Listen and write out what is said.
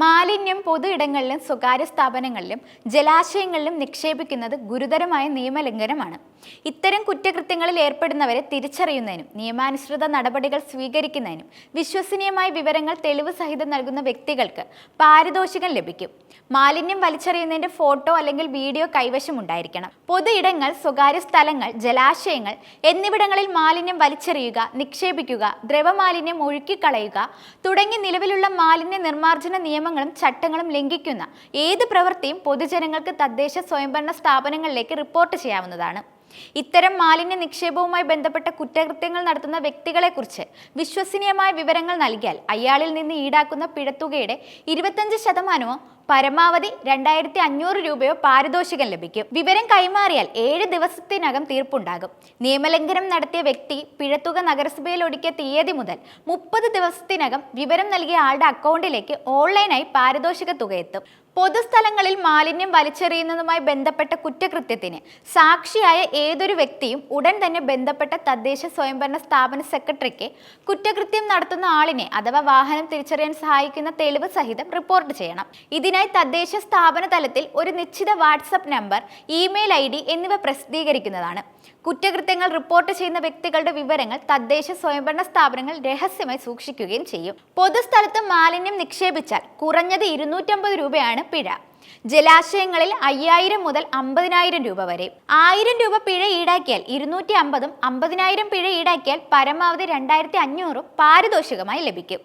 മാലിന്യം പൊതു ഇടങ്ങളിലും സ്വകാര്യ സ്ഥാപനങ്ങളിലും ജലാശയങ്ങളിലും നിക്ഷേപിക്കുന്നത് ഗുരുതരമായ നിയമലംഘനമാണ്. ഇത്തരം കുറ്റകൃത്യങ്ങളിൽ ഏർപ്പെടുന്നവരെ തിരിച്ചറിയുന്നതിനും നിയമാനുസൃത നടപടികൾ സ്വീകരിക്കുന്നതിനും വിശ്വസനീയമായ വിവരങ്ങൾ തെളിവ് സഹിതം നൽകുന്ന വ്യക്തികൾക്ക് പാരിതോഷികം ലഭിക്കും. മാലിന്യം വലിച്ചെറിയുന്നതിന്റെ ഫോട്ടോ അല്ലെങ്കിൽ വീഡിയോ കൈവശം ഉണ്ടായിരിക്കണം. പൊതു ഇടങ്ങൾ സ്വകാര്യ സ്ഥലങ്ങൾ ജലാശയങ്ങൾ എന്നിവിടങ്ങളിൽ മാലിന്യം വലിച്ചെറിയുക നിക്ഷേപിക്കുക ദ്രവമാലിന്യം ഒഴുക്കിക്കളയുക തുടങ്ങി നിലവിലുള്ള മാലിന്യ നിർമ്മാർജന നിയമങ്ങളും ചട്ടങ്ങളും ലംഘിക്കുന്ന ഏത് പ്രവൃത്തിയും പൊതുജനങ്ങൾക്ക് തദ്ദേശ സ്വയംഭരണ സ്ഥാപനങ്ങളിലേക്ക് റിപ്പോർട്ട് ചെയ്യാവുന്നതാണ്. ഇത്തരം മാലിന്യ നിക്ഷേപവുമായി ബന്ധപ്പെട്ട കുറ്റകൃത്യങ്ങൾ നടത്തുന്ന വ്യക്തികളെക്കുറിച്ച് വിശ്വസനീയമായ വിവരങ്ങൾ നൽകിയാൽ അയാളിൽ നിന്ന് ഈടാക്കുന്ന പിഴത്തുകയുടെ ഇരുപത്തഞ്ച് ശതമാനമോ പരമാവധി രണ്ടായിരത്തി അഞ്ഞൂറ് രൂപയോ പാരിതോഷികം ലഭിക്കും. വിവരം കൈമാറിയാൽ ഏഴ് ദിവസത്തിനകം തീർപ്പുണ്ടാകും. നിയമലംഘനം നടത്തിയ വ്യക്തി പിഴത്തുക നഗരസഭയിൽ ഒടുക്കിയ തീയതി മുതൽ മുപ്പത് ദിവസത്തിനകം വിവരം നൽകിയ ആളുടെ അക്കൗണ്ടിലേക്ക് ഓൺലൈനായി പാരിതോഷിക തുക എത്തും. പൊതുസ്ഥലങ്ങളിൽ മാലിന്യം വലിച്ചെറിയുന്നതുമായി ബന്ധപ്പെട്ട കുറ്റകൃത്യത്തിന് സാക്ഷിയായ ഏതൊരു വ്യക്തിയും ഉടൻ തന്നെ ബന്ധപ്പെട്ട തദ്ദേശ സ്വയംഭരണ സ്ഥാപന സെക്രട്ടറിക്ക് കുറ്റകൃത്യം നടത്തുന്ന ആളിനെ അഥവാ വാഹനം തിരിച്ചറിയാൻ സഹായിക്കുന്ന തെളിവ് സഹിതം റിപ്പോർട്ട് ചെയ്യണം. ഇതിനായി തദ്ദേശ സ്ഥാപന തലത്തിൽ ഒരു നിശ്ചിത WhatsApp number email I D എന്നിവ പ്രസിദ്ധീകരിക്കുന്നതാണ്. കുറ്റകൃത്യങ്ങൾ റിപ്പോർട്ട് ചെയ്യുന്ന വ്യക്തികളുടെ വിവരങ്ങൾ തദ്ദേശ സ്വയംഭരണ സ്ഥാപനങ്ങൾ രഹസ്യമായി സൂക്ഷിക്കുകയും ചെയ്യും. പൊതുസ്ഥലത്ത് മാലിന്യം നിക്ഷേപിച്ചാൽ കുറഞ്ഞത് ഇരുന്നൂറ്റമ്പത് രൂപയാണ് പിഴ. ജലാശയങ്ങളിൽ അയ്യായിരം മുതൽ അമ്പതിനായിരം രൂപ വരെ. ആയിരം രൂപ പിഴ ഈടാക്കിയാൽ ഇരുന്നൂറ്റി അമ്പതും അമ്പതിനായിരം പിഴ ഈടാക്കിയാൽ പരമാവധി രണ്ടായിരത്തി അഞ്ഞൂറും പാരിതോഷികമായി ലഭിക്കും.